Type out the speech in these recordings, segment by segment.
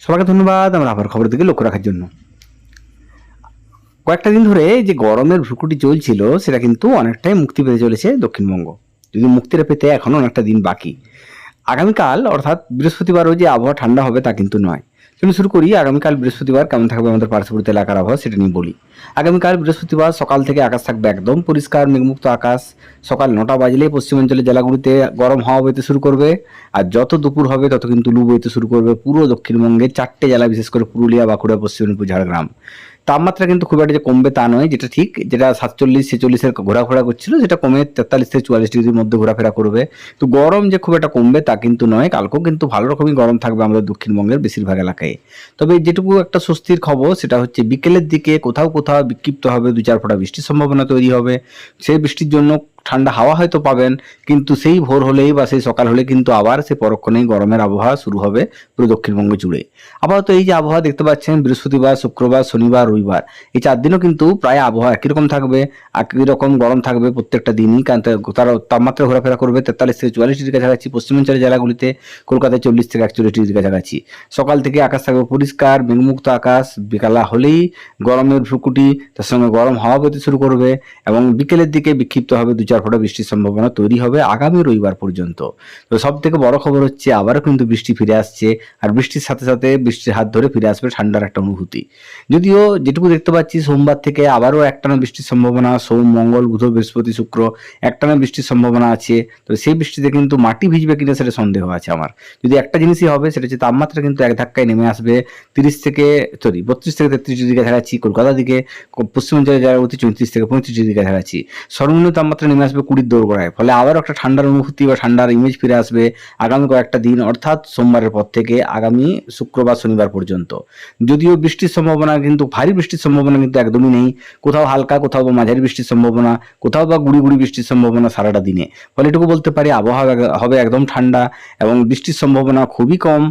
সবাইকে ধন্যবাদ আমরা আবার খবরের দিকে লক্ষ্য রাখার জন্য। কয়েকটা দিন ধরে যে গরমের ভ্রুকুটি চলছিল, সেটা কিন্তু অনেকটাই মুক্তি পেতে চলেছে দক্ষিণবঙ্গ। যদি মুক্তিটা পেতে এখনও অনেকটা দিন বাকি। আগামীকাল, অর্থাৎ বৃহস্পতিবারও যে আবহাওয়া ঠান্ডা হবে তা কিন্তু নয়। চলুন শুরু করি, আগামীকাল বৃহস্পতিবার কেমন থাকবে আমাদের পার্শ্ববর্তী এলাকার আবহাওয়া সেটা নিয়ে বলি। আগামীকাল বৃহস্পতিবার সকাল থেকে আকাশ থাকবে একদম পরিষ্কার মেঘমুক্ত আকাশ। সকাল নটা বাজলে পশ্চিমাঞ্চলের জেলাগুলিতে গরম হাওয়া বইতে শুরু করবে। আর যত দুপুর হবে, তত কিন্তু লু বইতে শুরু করবে পুরো দক্ষিণবঙ্গে চারটে জেলা, বিশেষ করে পুরুলিয়া, বাঁকুড়া, পশ্চিম মেদিনীপুর, ঝাড়গ্রাম। তাপমাত্রা কিন্তু খুব একটা যে কমবে তা নয়, যেটা ঠিক। যেটা সাতচল্লিশ, ছেচল্লিশের ঘোরাফেরা করছিল, সেটা কমে তেতাল্লিশ থেকে চুয়াল্লিশ ডিগ্রির মধ্যে ঘোরাফেরা করবে। তো গরম যে খুব একটা কমবে তা কিন্তু নয়, কালকেও কিন্তু ভালো রকমই গরম থাকবে আমাদের দক্ষিণবঙ্গের বেশিরভাগ এলাকায়। তবে যেটুকু একটা স্বস্তির খবর, সেটা হচ্ছে বিকেলের দিকে কোথাও কোথাও বিক্ষিপ্ত হবে দু চার ফোঁটা বৃষ্টির সম্ভাবনা তৈরি হবে। সেই বৃষ্টির জন্য ঠান্ডা হাওয়া হয়তো পাবেন, কিন্তু সেই ভোর হলেই বা সেই সকাল হলে কিন্তু আবার সে পরক্ষণেই গরমের আবহাওয়া শুরু হবে পুরো দক্ষিণবঙ্গ জুড়ে। আপাতত এই যে আবহাওয়া দেখতে পাচ্ছেন, বৃহস্পতিবার, শুক্রবার, শনিবার, রবিবার, এই চার দিনও কিন্তু প্রায় আবহাওয়া একই রকম থাকবে, একই রকম গরম থাকবে প্রত্যেকটা দিনই, কারণ তারা তাপমাত্রা ঘোরাফেরা করবে তেতাল্লিশ থেকে চুয়াল্লিশ ডিগ্রি কাছাকাছি পশ্চিমাঞ্চলের জেলাগুলিতে, কলকাতায় চল্লিশ থেকে একচল্লিশ ডিগ্রি কাছাকাছি। সকাল থেকে আকাশ থাকবে পরিষ্কার, মেঘমুক্ত আকাশ, বিকালা হলেই গরমের ভ্রুকুটি, তার সঙ্গে গরম হাওয়া বইতে শুরু করবে এবং বিকেলের দিকে বিক্ষিপ্ত হবে দু চার ফোঁটা বৃষ্টির সম্ভাবনা তৈরি হবে আগামী রবিবার পর্যন্ত। তো সব থেকে বড় খবর হচ্ছে, আবারও কিন্তু বৃষ্টি ফিরে আসছে আর বৃষ্টির সাথে সাথে বৃষ্টির হাত ধরে ফিরে আসবে ঠান্ডার একটা অনুভূতি। যদিও যেটুকু দেখতে পাচ্ছি, সোমবার থেকে আবারও একটানা বৃষ্টির সম্ভাবনা, সোম, মঙ্গল, বুধ, বৃহস্পতি, শুক্র একটানা বৃষ্টির সম্ভাবনা আছে। তো সেই বৃষ্টিতে কিন্তু মাটি ভিজবে কিনা সেটা সন্দেহ আছে আমার। যদি একটা জিনিসই হবে, সেটা হচ্ছে তাপমাত্রা কিন্তু এক ধাক্কায় নেমে আসবে তিরিশ থেকে সরি বত্রিশ থেকে তেত্রিশ ডিগ্রি কাছাকাছি কলকাতা দিকে পশ্চিমাঞ্চলের জায়গাগুলোতে চৌত্রিশ থেকে পঁয়ত্রিশ ডিগ্রি কাছাকাছি সর্বনিম্ন তাপমাত্রা নেমে আসবে কুড়ির দোরগোড়ায়। ফলে আবার একটা ঠান্ডার অনুভূতি বা ঠান্ডার ইমেজ ফিরে আসবে আগামী কয়েকটা দিন, অর্থাৎ সোমবারের পর থেকে আগামী শুক্রবার, শনিবার পর্যন্ত। যদিও বৃষ্টির সম্ভাবনা কিন্তু, ভারী বৃষ্টির সম্ভাবনা কিন্তু একদমই নেই। কোথাও হালকা, কোথাও বা মাঝারি বৃষ্টির সম্ভাবনা, কোথাও বা গুড়ি গুড়ি বৃষ্টির সম্ভাবনা সারাটা দিনে। ফলে এটুকু বলতে পারি, আবহাওয়া হবে একদম ঠান্ডা এবং বৃষ্টির সম্ভাবনা খুবই কম।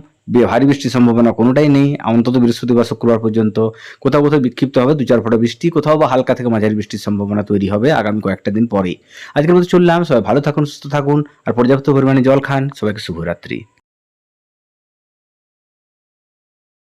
ভারী বৃষ্টির সম্ভাবনা কোনোটাই নেই। অন্তত বৃহস্পতিবার শুক্রবার পর্যন্ত কোথাও কোথাও বিক্ষিপ্ত হবে, দু চার ফোটা বৃষ্টি, কোথাও বা হালকা থেকে মাঝারি বৃষ্টির সম্ভাবনা তৈরি হবে আগামী কয়েকটা দিন পরে। আজকের মতো চললাম, সবাই ভালো থাকুন, সুস্থ থাকুন, আর পর্যাপ্ত পরিমাণে জল খান। সবাইকে শুভরাত্রি।